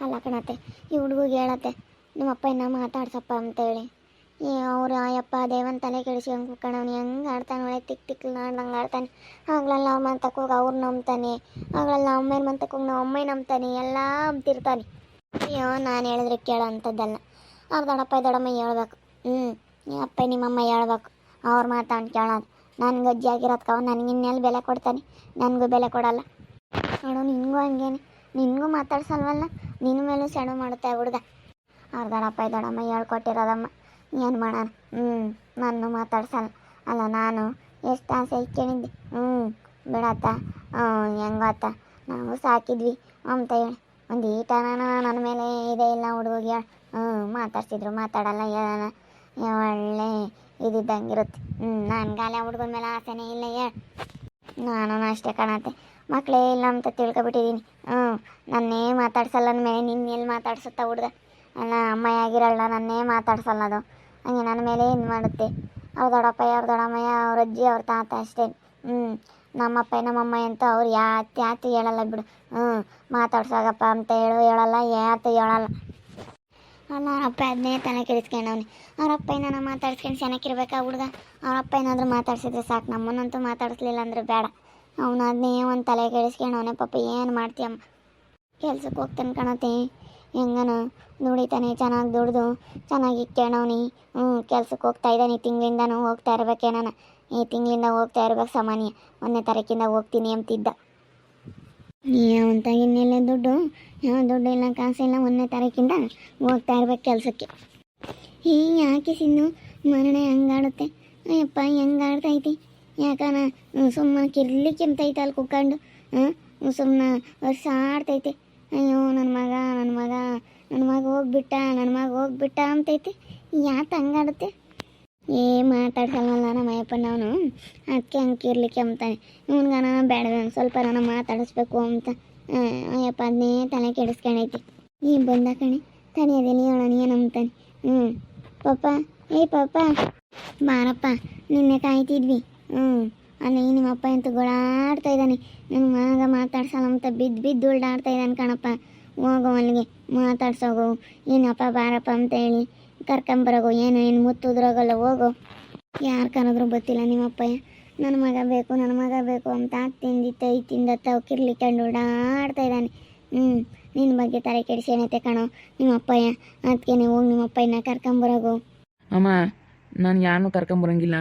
ಅಲ್ಲ ಕಣತ್ತೆ, ಈ ಹುಡುಗಿಗೆ ಹೇಳತ್ತೆ ನಿಮ್ಮ ಅಪ್ಪ ಇನ್ನ ಮಾತಾಡ್ಸಪ್ಪ ಅಂತೇಳಿ. ಏ, ಅವ್ರು ಆಯಪ್ಪ, ದೇವನ್ ತಲೆ ಕೆಡಿಸ್ಕೊಂಡು ಕುಕ್ಕಣವ್ನು ಹೆಂಗೆ ಆಡ್ತಾನೆ ಒಳ್ಳೆ ತಿಕ್ ತಿಕ್ ಆಡ್ದಂಗೆ ಆಡ್ತಾನೆ. ಆಗ್ಲಲ್ಲ ಅವ್ರ ಮಂತಕ್ಕೆ ಹೋಗಿ ಅವ್ರು ನಂಬ್ತಾನೆ. ಆಗ್ಲಲ್ಲ ಅಮ್ಮನ ಮಂತಕ್ಕೆ ಹೋಗಿ ನಾವು ಅಮ್ಮ ನಂಬ್ತಾನೆ, ಎಲ್ಲ ಅಂತಿರ್ತಾನೆ ಅಯ್ಯೋ, ನಾನು ಹೇಳಿದ್ರೆ ಕೇಳೋ ಅಂಥದ್ದಲ್ಲ ಅವ್ರ ದೊಡ್ಡಪ್ಪ ದೊಡ್ಡಮ್ಮ ಹೇಳ್ಬೇಕು. ಹ್ಞೂ ನಿಮ್ಮ ಅಪ್ಪ ನಿಮ್ಮಮ್ಮ ಹೇಳ್ಬೇಕು. ಅವ್ರ ಮಾತಾಡ್ ಕೇಳೋದು. ಆಗಿರೋದ್ಕ ಅವ್ನು ನನಗೆ ಇನ್ನೆಲ್ಲಿ ಬೆಲೆ ಕೊಡ್ತಾನೆ. ನನಗೂ ಬೆಲೆ ಕೊಡಲ್ಲ. ನೋಡು ನಿನಗೂ ಹಂಗೇನೆ. ನಿನಗೂ ಮಾತಾಡ್ಸಲ್ವಲ್ಲ? ನಿನ್ನ ಮೇಲೂ ಸೆಣು ಮಾಡುತ್ತೆ ಹುಡುಗ. ಅವ್ರ ದಡಪ್ಪ ಹೇಳ್ಕೊಟ್ಟಿರೋದಮ್ಮ. ಏನು ಮಾಡೋಣ? ಹ್ಞೂ ನಾನು ಮಾತಾಡ್ಸಲ್ಲ. ಅಲ್ಲ, ನಾನು ಎಷ್ಟು ಆಸೆ ಇಟ್ಕೊಂಡಿದ್ದೆ ಹ್ಞೂ ಬಿಡತ್ತ. ಹೆಂಗತ್ತ? ನಾವು ಸಾಕಿದ್ವಿ. ಅಂತ ಹೇಳಿ ಒಂದು ಈಟನ ನನ್ನ ಮೇಲೆ ಇದೇ ಇಲ್ಲ ಹುಡುಗಿಗೆ ಹೇಳಿ. ಹ್ಞೂ ಮಾತಾಡ್ಸಿದ್ರು, ಮಾತಾಡಲ್ಲ ಹೇಳೋಣ ಒಳ್ಳೆ ಇದ್ದಿದ್ದಂಗಿರುತ್ತೆ ಹ್ಞೂ ನನಗಾಲೆ ಹುಡುಗನ ಮೇಲೆ ಆಸೆನೇ ಇಲ್ಲ, ಹೇಳಿ. ನಾನು ಅಷ್ಟೇ ಕಾಣತ್ತೆ. ಮಕ್ಕಳೇ ಇಲ್ಲ ಅಂತ ತಿಳ್ಕೊಬಿಟ್ಟಿದ್ದೀನಿ ಹ್ಞೂ ನನ್ನೇ ಮಾತಾಡ್ಸಲ್ಲ ಅಂದಮೇಲೆ ನಿನ್ನ ಎಲ್ಲಿ ಮಾತಾಡ್ಸುತ್ತಾ ಹುಡ್ದ ಅಲ್ಲ ಅಮ್ಮ ಆಗಿರಲ್ಲ, ನನ್ನೇ ಮಾತಾಡ್ಸಲ್ಲ ಅದು. ಹಂಗೆ ನನ್ನ ಮೇಲೆ ಇನ್ ಮಾಡುತ್ತೆ. ಅವ್ರ ದೊಡ್ಡಪ್ಪ ಅವ್ರ ದೊಡ್ಡಮ್ಮಯ್ಯ, ಅವ್ರ ಅಜ್ಜಿ, ಅವ್ರ ತಾತ ಅಷ್ಟೇ. ಹ್ಞೂ ನಮ್ಮಪ್ಪ, ನಮ್ಮಮ್ಮ ಅಂತ ಅವ್ರು ಯಾತ್, ಯಾತು ಹೇಳಲ್ಲ ಬಿಡು. ಹ್ಞೂ ಮಾತಾಡ್ಸೋಗಪ್ಪ ಅಂತ ಹೇಳು, ಹೇಳಲ್ಲ, ಯಾತು ಹೇಳಲ್ಲ. ಅಲ್ಲ ಅವರಪ್ಪ ಅದನ್ನೇ ತಲೆ ಕೆಡಿಸ್ಕೊಂಡವ್ನಿ ಅವ್ರ ಅಪ್ಪ ಏನಾರ ಮಾತಾಡ್ಸ್ಕೊಂಡು ಚೆನ್ನಾಗಿರ್ಬೇಕಾ ಹುಡ್ಗ? ಅವ್ರ ಅಪ್ಪ ಏನಾದರೂ ಮಾತಾಡ್ಸಿದ್ರೆ ಸಾಕು. ನಮ್ಮನ್ನಂತೂ ಮಾತಾಡಿಸ್ಲಿಲ್ಲ ಅಂದ್ರೆ ಬೇಡ ಅವನು ಅದನ್ನೇ ಒಂದು ತಲೆ ಕೆಡಿಸ್ಕೊಂಡವನೆ ಪಾಪ ಏನು ಮಾಡ್ತೀಯಮ್ಮ? ಕೆಲ್ಸಕ್ಕೆ ಹೋಗ್ತಾನೆ ಕಣತೆ ಹೆಂಗನ? ದುಡಿತಾನೆ, ಚೆನ್ನಾಗಿ ದುಡ್ದು, ಚೆನ್ನಾಗಿ ಇಕ್ಕೇಣವನಿ ಹ್ಞೂ ಕೆಲ್ಸಕ್ಕೆ ಹೋಗ್ತಾ ಇದ್ದಾನೆ ಈ ತಿಂಗಳಿಂದನೂ ಹೋಗ್ತಾ ಇರ್ಬೇಕೇನ ಈ ತಿಂಗಳಿಂದ ಹೋಗ್ತಾ ಇರ್ಬೇಕು ಸಾಮಾನ್ಯ. ಒಂದನೇ ತಾರೀಕಿಂದ ಹೋಗ್ತೀನಿ ಅಂತಿದ್ದ. ನೀ ಇನ್ನೆಲ್ಲ ದುಡ್ಡು. ಯಾವ ದುಡ್ಡು ಇಲ್ಲ ಕಾಸಿಲ್ಲ ಒಂದನೇ ತಾರೀಕಿಂದ ಹೋಗ್ತಾ ಇರ್ಬೇಕು ಕೆಲಸಕ್ಕೆ. ಹೀಗೆ ಸಿನ್ನು? ಮರಣ ಹೆಂಗಾಡುತ್ತೆ. ಅಯ್ಯಪ್ಪ ಹೆಂಗಾಡ್ತೈತಿ ಯಾಕನ ಸುಮ್ಮನೆ ಕಿರ್ಲಿ ಕೆಮ್ತೈತೆ ಅಲ್ಲಿ ಕುತ್ಕೊಂಡು ಹಾಂ? ಸುಮ್ಮನೆ ವರ್ಷ ಅಯ್ಯೋ ನನ್ನ ಮಗ ನನ್ನ ಮಗ ನನ್ನ ಮಗ ಹೋಗ್ಬಿಟ್ಟ ನನ್ನ ಮಗ ಹೋಗ್ಬಿಟ್ಟ ಅಂತೈತೆ. ಯಾತ ಹಂಗಾಡುತ್ತೆ ಏ ಮಾತಾಡ್ಸಲ್ವಲ್ಲ ನಮ್ಮ ಅಯ್ಯಪ್ಪನವನು ಅದಕ್ಕೆ ಹಂಗೆ ಅಂತಾನೆ ಇವನ್ಗನ ಬೇಡ ಸ್ವಲ್ಪ ನಾನು ಮಾತಾಡಿಸ್ಬೇಕು ಅಂತ. ಅಯ್ಯಪ್ಪ ಅದನ್ನೇ ತಲೆ ಕೆಡಿಸ್ಕೊಂಡೈತಿ. ಈ ಬಂದ ಕಣೆ ತಡೆಯೋದಿಲ್ಲ ಹೇಳೋಣ ಏನಂತಾನೆ ಹ್ಞೂ ಪಾಪ ಏ, ಪಪ್ಪ. ಬಾರಪ್ಪ, ನಿನ್ನೆ ಕಾಯ್ತಿದ್ವಿ. ಹ್ಞೂ ಅಲ್ಲಿ ನಿಮ್ಮಪ್ಪ ಅಂತ ಗೋಳಾಡ್ತಾ ಇದ್ದಾನೆ. ನನ್ನ ಮಗ ಮಾತಾಡ್ಸಲ್ಲ ಅಂತ ಬಿದ್ದು ಬಿದ್ದು ಉಲ್ಡಾಡ್ತಾ ಇದ್ದಾನೆ ಕಣಪ್ಪ. ಹೋಗೋ ಅಲ್ಲಿಗೆ ಮಾತಾಡ್ಸೋಗು ಏನಪ್ಪ ಬಾರಪ್ಪ ಅಂತ ಹೇಳಿ ಕರ್ಕೊಂಬರೋಗು ಏನು ಏನು ಮುತ್ತುದ್ರಾಗಲ್ಲ ಹೋಗು. ಯಾರು ಕರೆದ್ರು ಗೊತ್ತಿಲ್ಲ ನಿಮ್ಮಪ್ಪ ನನ್ನ ಮಗ ಬೇಕು ನನ್ನ ಮಗ ಬೇಕು ಅಂತ ತಿಂದಿತ್ತ ಈ ತಿಂದತ್ತ ಕಿರ್ಲಿಕೊಂಡು ಓಡಾಡ್ತಾ ಇದ್ದಾನೆ. ಹ್ಞೂ ನಿನ್ನ ಬಗ್ಗೆ ತಲೆ ಕೆಡಿಸೇನೈತೆ ಕಣೋ ನಿಮ್ಮಪ್ಪಯ್ಯ ಅದಕ್ಕೆ ನೀವು ಹೋಗಿ ನಿಮ್ಮಪ್ಪಯ್ಯನ ಕರ್ಕೊಂಬರೋಗು ಅಮ್ಮ, ನಾನು ಯಾರನ್ನೂ ಕರ್ಕೊಂಬರಂಗಿಲ್ಲ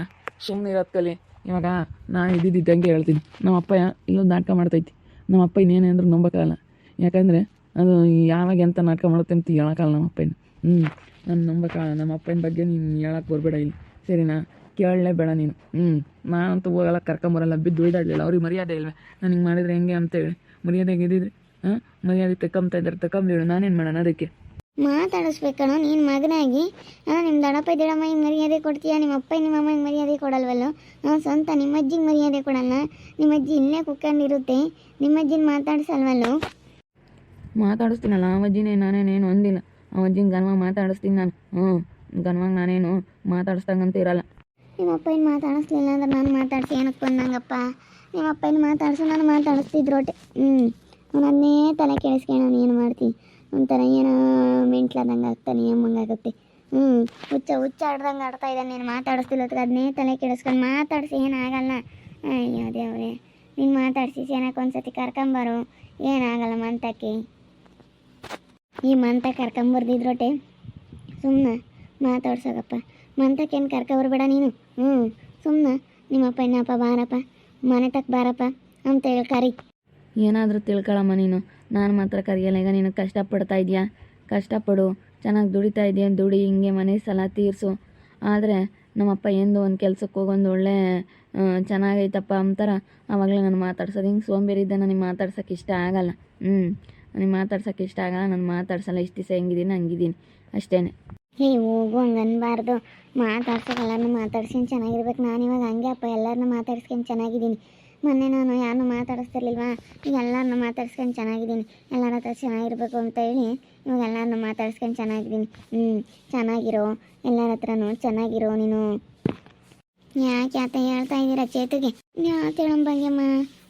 ಸುಮ್ಮನೆ ಇರೋದು ಕಲಿ. ಇವಾಗ ನಾನು ಇದ್ದಿದ್ದಂಗೆ ಹೇಳ್ತೀನಿ. ನಮ್ಮ ಅಪ್ಪ ಇಲ್ಲೊಂದು ನಾಟಕ ಮಾಡ್ತೈತಿ. ನಮ್ಮ ಅಪ್ಪ ಇನ್ನೇನೇ ಅಂದ್ರೆ ನಂಬಕ್ಕಾಗಲ್ಲ. ಯಾಕಂದರೆ ಅದು ಯಾವಾಗ ಎಂಥ ನಾಟಕ ಮಾಡುತ್ತೆ ಅಂತ ಹೇಳೋಕ್ಕಲ್ಲ ನಮ್ಮ ಅಪ್ಪನ ಹ್ಞೂ ನಾನು ನಂಬಕ್ಕಾಗಲ್ಲ. ನಮ್ಮ ಅಪ್ಪನ ಬಗ್ಗೆ ನೀನು ಹೇಳಕ್ಕೆ ಬರಬೇಡ ಇಲ್ಲಿ. ಸರಿನಾ? ಕೇಳಲೇ ಬೇಡ ನೀನು. ಹ್ಞೂ ನಾನಂತೂ ಹೋಗಲ್ಲ, ಕರ್ಕೊಂಬರಲ್ಲ. ಬಿದ್ದು ದುಡ್ಡಾಡಲಿಲ್ಲ ಅವ್ರಿಗೆ ಮರ್ಯಾದೆ ಇಲ್ವೇ? ನಾನು ಹಿಂಗೆ ಮಾಡಿದರೆ ಹೆಂಗೆ ಅಂತೇಳಿ. ಮರ್ಯಾದೆಗೆ ಇದ್ದಿದ್ರೆ, ಹಾಂ? ಮರ್ಯಾದೆ ತಕ್ಕಂತ ಇದ್ದಾರೆ. ತಕೊಂಬೇಡು ನಾನೇನು ಮಾಡೋಣ ಅದಕ್ಕೆ? ಮಾತಾಡಿಸ್ಬೇಕಣೋ ನೀನು ಮಗನಾಗಿ. ನಾನು ನಿಮ್ಮ ದಡಪ್ಪ ದಿಡಮ್ಮ ಹಿಂಗೆ ಮರ್ಯಾದೆ ಕೊಡ್ತೀಯ? ನಿಮ್ಮ ಅಪ್ಪ ನಿಮ್ಮ ಹಿಂಗೆ ಮರ್ಯಾದೆ ಕೊಡಲ್ವಲ್ಲೋ? ನಾನು ಸ್ವಂತ ನಿಮ್ಮ ಅಜ್ಜಿಗೆ ಮರ್ಯಾದೆ ಕೊಡಲ್ಲ ನಿಮ್ಮ ಅಜ್ಜಿ ಇಲ್ಲೇ ಕುಕ್ಕಂಡಿರುತ್ತೆ. ನಿಮ್ಮ ಅಜ್ಜಿನ ಮಾತಾಡ್ಸಲ್ವಲ್ಲೋ? ಮಾತಾಡಿಸ್ತೀನಲ್ಲ ಆ ಅಜ್ಜಿನೇ ನಾನೇನೇನು ಅಂದಿಲ್ಲ. ಆ ಅಜ್ಜಿನ ಗನ್ವಾಗ ಮಾತಾಡಿಸ್ತೀನಿ ನಾನು. ಹ್ಞೂ ಗನ್ವಾಗ ನಾನೇನು ಮಾತಾಡಿಸ್ದಂಗಂತ ಇರಲ್ಲ. ನಿಮ್ಮ ಅಪ್ಪನ ಮಾತಾಡಿಸ್ಲಿಲ್ಲ ಅಂದ್ರೆ ನಾನು ಮಾತಾಡ್ಸಿ ಏನಕ್ಕೆ ಬಂದಂಗಪ್ಪ? ನಿಮ್ಮ ಅಪ್ಪನ ಮಾತಾಡ್ಸು ನಾನು ಮಾತಾಡಿಸ್ತಿದ್ರು ಒಟ್ಟೆ ಹ್ಞೂ ಅವನನ್ನೇ ತಲೆ ಕೆಡಿಸ್ಕೊಂಡು ಏನು ಮಾಡ್ತೀನಿ ಒಂಥರ ಏನೋ ಮೆಂಟ್ಲಾದಂಗೆ ಆಗ್ತಾನೆ ಆಗುತ್ತೆ. ಹ್ಞೂ ಹುಚ್ಚ ಹುಚ್ಚ ಆಡ್ದಂಗೆ ಆಡ್ತಾ ಇದ್ದಾನೆ, ನೀನು ಮಾತಾಡಿಸ್ತಿಲ್ಲ ಅದನ್ನೇ ತಲೆ ಕೆಡಿಸ್ಕೊಂಡು ಮಾತಾಡಿಸಿ, ಏನಾಗಲ್ಲ. ಅಯ್ಯೋ, ದೇವ್ರೆ, ನೀನು ಮಾತಾಡಿಸಿ ಚೆನ್ನಾಗಿ ಒಂದ್ಸತಿ ಕರ್ಕೊಂಬರು, ಏನಾಗಲ್ಲ ಮಂತಕ್ಕೆ. ಈ ಮಂತ ಕರ್ಕೊಂಬರ್ದಿದ್ರೊಟ್ಟೆ ಸುಮ್ಮನೆ ಮಾತಾಡ್ಸೋಗಪ್ಪ. ಮಂತಕ್ಕೇನು ಕರ್ಕೊಬರ್ಬೇಡ ನೀನು? ಹ್ಞೂ ಸುಮ್ಮನೆ ನಿಮ್ಮಪ್ಪ ಇನ್ನಪ್ಪ ಬಾರಪ್ಪ, ಮನೆ ತಕ್ಕ ಬಾರಪ್ಪ, ಅಂತ ಹೇಳಿ ಕರಿ. ಏನಾದರೂ ತಿಳ್ಕೊಳಮ್ಮ ನೀನು. ನಾನು ಮಾತ್ರ ಕರೆಯಲ್ಲ, ಈಗ ನೀನು ಕಷ್ಟಪಡ್ತಾ ಇದೆಯಾ? ಕಷ್ಟಪಡು, ಚೆನ್ನಾಗಿ ದುಡಿತಾ ಇದೆಯಾ? ದುಡಿ, ಹಿಂಗೆ ಮನೆ ಸಲ ತೀರಿಸು. ಆದರೆ ನಮ್ಮಪ್ಪ ಎಂದು ಒಂದು ಕೆಲಸಕ್ಕೆ ಹೋಗೊಂದು ಒಳ್ಳೆ ಚೆನ್ನಾಗೈತಪ್ಪ ಅಂತಾರ. ಆವಾಗಲೇ ನಾನು ಮಾತಾಡ್ಸೋದು. ಹಿಂಗೆ ಸೋಂಬೇರಿದ್ದ ನನಗೆ ಮಾತಾಡ್ಸೋಕೆ ಇಷ್ಟ ಆಗಲ್ಲ. ಹ್ಞೂ ನನಗೆ ಮಾತಾಡ್ಸೋಕೆ ಇಷ್ಟ ಆಗಲ್ಲ, ನಾನು ಮಾತಾಡ್ಸಲ್ಲ. ಇಷ್ಟು ದಿವಸ ಹೆಂಗಿದ್ದೀನಿ ಹಂಗಿದ್ದೀನಿ ಅಷ್ಟೇ ಹೇ ಹೋಗು, ಹಂಗೆ ಅನ್ಬಾರ್ದು. ಮಾತಾಡ್ಸೋಕೆ ಮಾತಾಡ್ಸ್ಕೊಂಡು ಚೆನ್ನಾಗಿರ್ಬೇಕು. ನಾನು ಇವಾಗ ಹಂಗೆ ಅಪ್ಪ ಎಲ್ಲರನ್ನೂ ಮಾತಾಡ್ಸ್ಕೊಂಡು ಚೆನ್ನಾಗಿದ್ದೀನಿ ಮೊನ್ನೆ ನಾನು ಯಾರನ್ನೂ ಮಾತಾಡಿಸ್ತಿರ್ಲಿಲ್ವಾ? ಈಗ ಎಲ್ಲರನ್ನೂ ಮಾತಾಡ್ಸ್ಕೊಂಡು ಚೆನ್ನಾಗಿದ್ದೀನಿ. ಎಲ್ಲರ ಹತ್ರ ಚೆನ್ನಾಗಿರ್ಬೇಕು ಅಂತ ಹೇಳಿ ಇವಾಗ ಎಲ್ಲರನ್ನೂ ಮಾತಾಡ್ಸ್ಕೊಂಡು ಚೆನ್ನಾಗಿದ್ದೀನಿ. ಹ್ಞೂ ಚೆನ್ನಾಗಿರೋ. ಎಲ್ಲರ ಹತ್ರನೂ ಚೆನ್ನಾಗಿರೋ ನೀನು. ಯಾಕೆ ಆತ ಹೇಳ್ತಾ ಇದ್ದೀರಾ ಚೇತುಗೆ? ಯಾಕೆ ಹೇಳಂಬಂಗೆಮ್ಮ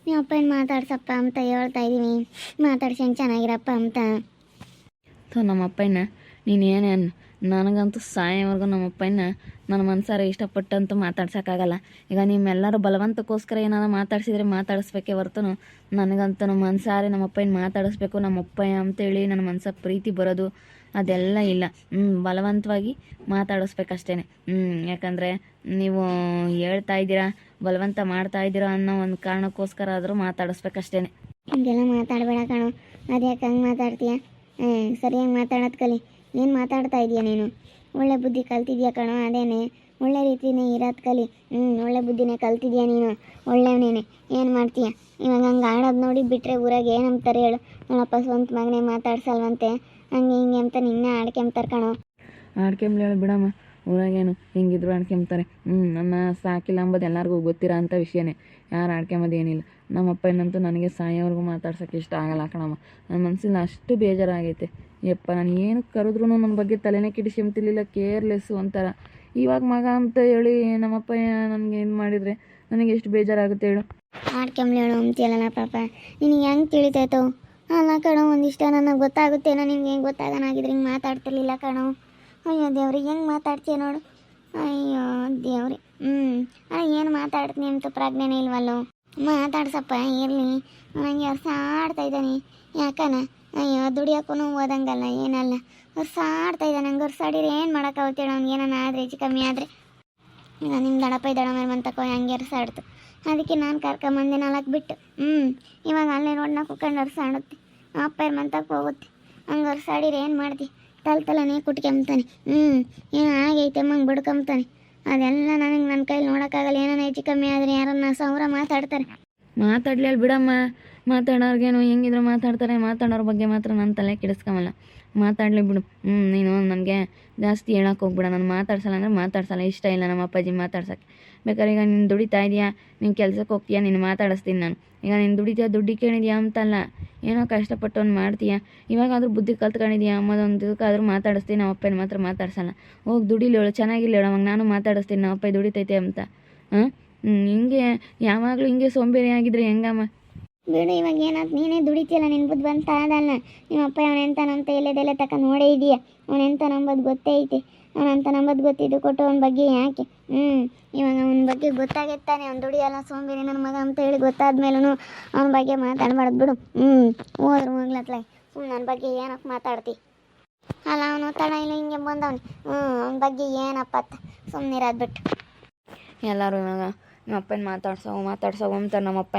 ನೀವು ಅಪ್ಪನ ಮಾತಾಡ್ಸಪ್ಪ ಅಂತ ಹೇಳ್ತಾ ಇದ್ದೀನಿ ಮಾತಾಡ್ಸ್ಕೊಂಡು ಚೆನ್ನಾಗಿರಪ್ಪ ಅಂತ. ಸೊ ನೀನು ಏನೇ ಅನ್ನು ನನಗಂತೂ ಸಾಯವರೆಗೂ ನಮ್ಮ ಅಪ್ಪನ ನನ್ನ ಮನ್ಸಾರ ಇಷ್ಟಪಟ್ಟಂತೂ ಮಾತಾಡ್ಸೋಕ್ಕಾಗಲ್ಲ. ಈಗ ನಿಮ್ಮೆಲ್ಲರೂ ಬಲವಂತಕ್ಕೋಸ್ಕರ ಏನಾದ್ರು ಮಾತಾಡ್ಸಿದ್ರೆ ಮಾತಾಡಿಸ್ಬೇಕೇ ಹೊರತು ನನಗಂತೂ ನಮ್ಮ ಮನ್ಸಾರೆ ನಮ್ಮ ಅಪ್ಪನ ಮಾತಾಡಿಸ್ಬೇಕು, ನಮ್ಮ ಅಪ್ಪಯ್ಯ ಅಂತೇಳಿ ನನ್ನ ಮನ್ಸ ಪ್ರೀತಿ ಬರೋದು ಅದೆಲ್ಲ ಇಲ್ಲ. ಬಲವಂತವಾಗಿ ಮಾತಾಡಿಸ್ಬೇಕಷ್ಟೇ ಯಾಕಂದರೆ ನೀವು ಹೇಳ್ತಾ ಇದ್ದೀರಾ, ಬಲವಂತ ಮಾಡ್ತಾ ಇದ್ದೀರಾ ಅನ್ನೋ ಒಂದು ಕಾರಣಕ್ಕೋಸ್ಕರ ಆದರೂ ಮಾತಾಡಿಸ್ಬೇಕಷ್ಟೇ ಹೀಗೆಲ್ಲ ಮಾತಾಡಬೇಡ ಕಣೋ. ಅದ್ಯಾಕೆ ಹಂಗೆ ಮಾತಾಡ್ತೀಯ? ಸರಿಯಾಗಿ ಮಾತಾಡೋದು ಕಲಿ. ಏನು ಮಾತಾಡ್ತಾ ಇದೆಯಾ ನೀನು? ಒಳ್ಳೆ ಬುದ್ಧಿ ಕಲ್ತಿದ್ಯಾ ಕಣೋ, ಅದೇನೆ. ಒಳ್ಳೆ ರೀತಿನೇ ಇರೋದು ಕಲಿ. ಹ್ಞೂ ಒಳ್ಳೆ ಬುದ್ಧಿನೇ ಕಲ್ತಿದ್ಯಾ ನೀನು? ಒಳ್ಳೆಯವನೇನೆ ಏನು ಮಾಡ್ತೀಯ? ಇವಾಗ ಹಂಗೆ ಆಡೋದು ನೋಡಿ ಬಿಟ್ಟರೆ ಊರಾಗ ಅಂತಾರೆ ಹೇಳು. ನೋಡಪ್ಪ, ಸ್ವಂತ ಮಗನೇ ಮಾತಾಡ್ಸಲ್ವಂತೆ. ಹಂಗೆ ಹಿಂಗೆ ಅಂತ ನಿನ್ನೆ ಆಡ್ಕೊಂಬ್ತಾರೆ ಕಣೋ. ಆಡ್ಕೊಂಬ್ಲಿ ಹೇಳಿ ಬಿಡಮ್ಮ. ಊರಾಗೇನು ಹಿಂಗಿದ್ರು ಆಡ್ಕೊಂಬ್ತಾರೆ. ಹ್ಞೂ ನನ್ನ ಸಾಕಿಲ್ಲ ಅಂಬೋದು ಎಲ್ಲರಿಗೂ ಗೊತ್ತಿರೋ ಅಂಥ ವಿಷಯನೇ. ಯಾರು ಆಡ್ಕೊಂಬೋದು ಏನಿಲ್ಲ. ನಮ್ಮ ಅಪ್ಪನಂತೂ ನನಗೆ ಸಾಯೋವರೆಗೂ ಮಾತಾಡ್ಸೋಕ್ಕೆ ಇಷ್ಟ ಆಗಲ್ಲ ಕಣಮ್ಮ. ನನ್ನ ಮನಸ್ಸಿನ ಅಷ್ಟು ಬೇಜಾರಾಗೈತೆ. ಯಪ್ಪ, ನಾನು ಏನು ಕರೆದ್ರೂ ನನ್ನ ಬಗ್ಗೆ ತಲೆನೇ ಕೆಡಿಸ್ಕೊಂತಿರ್ಲಿಲ್ಲ ಕೇರ್ಲೆಸ್ಸು ಒಂಥರ. ಇವಾಗ ಮಗ ಅಂತ ಹೇಳಿ ನಮ್ಮಪ್ಪ ನನಗೆ ಏನು ಮಾಡಿದರೆ ನನಗೆ ಎಷ್ಟು ಬೇಜಾರಾಗುತ್ತೆ ಹೇಳು. ಆಡ್ಕೊಂಬ್ಲಿ ಹೇಳು, ಅಂತೀಯಲ್ಲ ಪಾಪ. ನಿನಗೆ ಹೆಂಗೆ ತಿಳಿತೈತೋ ಅಲ್ಲ ಕಣೋ, ಒಂದಿಷ್ಟ ನನಗೆ ಗೊತ್ತಾಗುತ್ತೆ ನಿನಗೆ ಹೆಂಗೆ ಗೊತ್ತಾಗನಾಗಿದ್ರೆ ಹಿಂಗೆ ಮಾತಾಡ್ತಿರ್ಲಿಲ್ಲ ಕಣೋ. ಅಯ್ಯೋ ದೇವ್ರಿ, ಹೆಂಗೆ ಮಾತಾಡ್ತೀಯ ನೋಡು. ಅಯ್ಯೋ ದೇವ್ರಿ ಹ್ಞೂ ಏನು ಮಾತಾಡ್ತೀನಿ ಅಂತ ಪ್ರಜ್ಞೆನೇ ಇಲ್ವಲ್ಲೋ. ಮಾತಾಡ್ಸಪ್ಪ, ಇರಲಿ. ನನಗೆ ಆಡ್ತಾ ಇದ್ದಾನೆ. ಯಾಕನ? ಅಯ್ಯೋ ದುಡಿಯೋಕ್ಕೂ ಓದಂಗಲ್ಲ ಏನಲ್ಲ. ಸಾಡ್ತಾ ಇದ್ದಾನೆ. ಅವ್ರು ಆಡಿದ್ರೆ ಏನು ಮಾಡೋಕ್ಕಾಗುತ್ತೆ ಅವ್ನಿಗೆ ಏನಾನ ಆದರೆ, ಹೆಚ್ಚು ಕಮ್ಮಿ ಆದರೆ? ಈಗ ನಿಮ್ಮ ದಡಪ್ಪ ಇದ್ದಾಳ ಮೇಲೆ ಬಂತಕೋ ಹಂಗೆ ಸಾಡ್ತು. ಅದಕ್ಕೆ ನಾನು ಕರ್ಕೊಂಬಂದೆ ನಾಲ್ಕು ಬಿಟ್ಟು. ಹ್ಞೂ ಇವಾಗ ಅಲ್ಲೇ ರೋಡ್ನ ಕುತ್ಕೊಂಡು ಅರ್ಸಾಡುತ್ತೆ ಅಪ್ಪ ಮಂತಕ್ಕೆ ಹೋಗುತ್ತೆ. ಹಂಗೆ ಅರ್ಸಾಡಿದ್ರೆ ಏನು ಮಾಡ್ತಿ? ತಲೆ ತಲೆನೇ ಕುಟ್ಕೊಂಬ್ತಾನೆ. ಹ್ಞೂ ಏನು ಆಗೈತೆ ಅಮ್ಮಂಗೆ ಬಿಡ್ಕೊಂತಾನೆ ಅದೆಲ್ಲ ನನಗೆ ನನ್ನ ಕೈಲಿ ನೋಡೋಕ್ಕಾಗಲ್ಲ. ಏನಾನ ಹೆಚ್ಚು ಕಮ್ಮಿ ಆದರೆ ಯಾರನ್ನ ಸಾವಿರ ಮಾತಾಡ್ತಾರೆ. ಮಾತಾಡ್ಲಿ ಅಲ್ಲಿ ಬಿಡಮ್ಮ. ಮಾತಾಡೋರ್ಗೇನು ಹೆಂಗಿದ್ರು ಮಾತಾಡ್ತಾರೆ. ಮಾತಾಡೋರ ಬಗ್ಗೆ ಮಾತ್ರ ನನ್ನ ತಲೆ ಕೆಡಿಸ್ಕೊಂಬಲ್ಲ. ಮಾತಾಡಲಿ ಬಿಡು. ಹ್ಞೂ ನೀನು ನನಗೆ ಜಾಸ್ತಿ ಹೇಳಕ್ಕೆ ಹೋಗ್ಬಿಡ. ನಾನು ಮಾತಾಡ್ಸಲ್ಲ ಅಂದರೆ ಮಾತಾಡ್ಸಲ್ಲ. ಇಷ್ಟ ಇಲ್ಲ ನಮ್ಮ ಅಪ್ಪಾಜಿ ಮಾತಾಡ್ಸೋಕ್ಕೆ. ಬೇಕಾದ್ರೆ ಈಗ ನೀನು ದುಡಿತಾ ಇದೆಯಾ? ನೀನು ಕೆಲ್ಸಕ್ಕೆ ಹೋಗ್ತೀಯಾ? ನೀನು ಮಾತಾಡಿಸ್ತೀನಿ ನಾನು. ಈಗ ನೀನು ದುಡಿತೀಯಾ? ದುಡ್ಡು ಕೇಳಿದ್ಯಾ ಅಂತಲ್ಲ. ಏನೋ ಕಷ್ಟಪಟ್ಟು ಒಂದು ಮಾಡ್ತೀಯಾ? ಇವಾಗಾದರೂ ಬುದ್ಧಿ ಕಲ್ತ್ಕೊಂಡಿದ್ಯಾ? ಅಮ್ಮದೊಂದು ಇದಕ್ಕಾದ್ರೂ ಮಾತಾಡಿಸ್ತೀನಿ, ನಮ್ಮ ಅಪ್ಪನ ಮಾತ್ರ ಮಾತಾಡ್ಸಲ್ಲ. ಹೋಗಿ ದುಡಿಲಿ ಹೇಳು ಚೆನ್ನಾಗಿಲ್ಲ ಹೇಳು ಅವಾಗ ನಾನು ಮಾತಾಡಿಸ್ತೀನಿ, ನಮ್ಮ ಅಪ್ಪ ದುಡಿತೈತೆ ಅಂತ. ಹಾಂ? ಹಿಂಗೆ ಯಾವಾಗಲೂ ಹಿಂಗೆ ಸೋಂಬೇರಿ ಆಗಿದ್ರೆ ಹೆಂಗಮ್ಮ? ಬೇಡ, ಇವಾಗ ಏನಾದ್ರು ನೀನೇ ದುಡಿತಿಯಲ್ಲ ನಿನ್ನ ಬುದ್ಧಿ ಬಂತ ಅದಲ್ಲ. ನಿಮ್ಮ ಅಪ್ಪ ಅವನೆಂತ ನಮ್ಮ ಎಲೆದೆಲೆ ತಕ ನೋಡೇ ಇದೆಯಾ? ಅವನೆಂತ ನಂಬೋದು ಗೊತ್ತೇ ಐತೆ. ಅವನಂತ ನಂಬದು ಗೊತ್ತಿದ್ದು ಕೊಟ್ಟು ಅವನ ಬಗ್ಗೆ ಯಾಕೆ? ಹ್ಞೂ ಇವಾಗ ಅವನ ಬಗ್ಗೆ ಗೊತ್ತಾಗೈತಾನೆ ಅವ್ನು ದುಡಿಯಲ್ಲ ಸೋಂಬೇರಿ ನನ್ನ ಮಗ ಅಂತ ಹೇಳಿ ಗೊತ್ತಾದ್ಮೇಲೂ ಅವನ ಬಗ್ಗೆ ಮಾತಾಡಬಾರ್ದು ಬಿಡು. ಹ್ಞೂ ಹೋದ್ರು ಹೋಗ್ಲತ್ಲ ಸುಮ್ಮನೆ ನನ್ನ ಬಗ್ಗೆ ಏನಕ್ಕೆ ಮಾತಾಡ್ತಿ? ಅಲ್ಲ, ಅವನು ತಡ, ಇಲ್ಲ ಹಿಂಗೆ ಬಂದವನು. ಹ್ಞೂ ಅವನ ಬಗ್ಗೆ ಏನಪ್ಪ ಅಂತ ಸುಮ್ಮನಿರೋದು ಎಲ್ಲರೂ ಇವಾಗ ನಮ್ಮ ಅಪ್ಪನ ಮಾತಾಡ್ಸೋ ಮಾತಾಡ್ಸೋ ಅಂತ ನಮ್ಮ ಅಪ್ಪ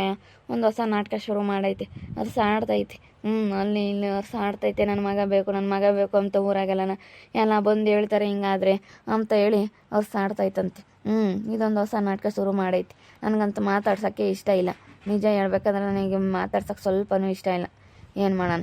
ಒಂದು ಹೊಸ ನಾಟಕ ಶುರು ಮಾಡೈತೆ. ಅದು ಸಾಡ್ತೈತಿ. ಹ್ಞೂ ಅಲ್ಲಿ ಇಲ್ಲಿ ಸಾಡ್ತೈತೆ. ನನ್ನ ಮಗ ಬೇಕು ನನ್ನ ಮಗ ಬೇಕು ಅಂತ ಊರಾಗೆಲ್ಲನ ಎಲ್ಲ ಬಂದು ಹೇಳ್ತಾರೆ ಹಿಂಗಾದ್ರೆ ಅಂತ ಹೇಳಿ ಅವ್ರು ಸಾಡ್ತೈತಂತೆ. ಹ್ಞೂ ಇದೊಂದು ಹೊಸ ನಾಟಕ ಶುರು ಮಾಡೈತಿ. ನನಗಂತೂ ಮಾತಾಡ್ಸೋಕ್ಕೆ ಇಷ್ಟ ಇಲ್ಲ. ನಿಜ ಹೇಳ್ಬೇಕಂದ್ರೆ ನನಗೆ ಮಾತಾಡ್ಸೋಕ್ಕೆ ಸ್ವಲ್ಪನೂ ಇಷ್ಟ ಇಲ್ಲ. ಏನು ಮಾಡೋಣ?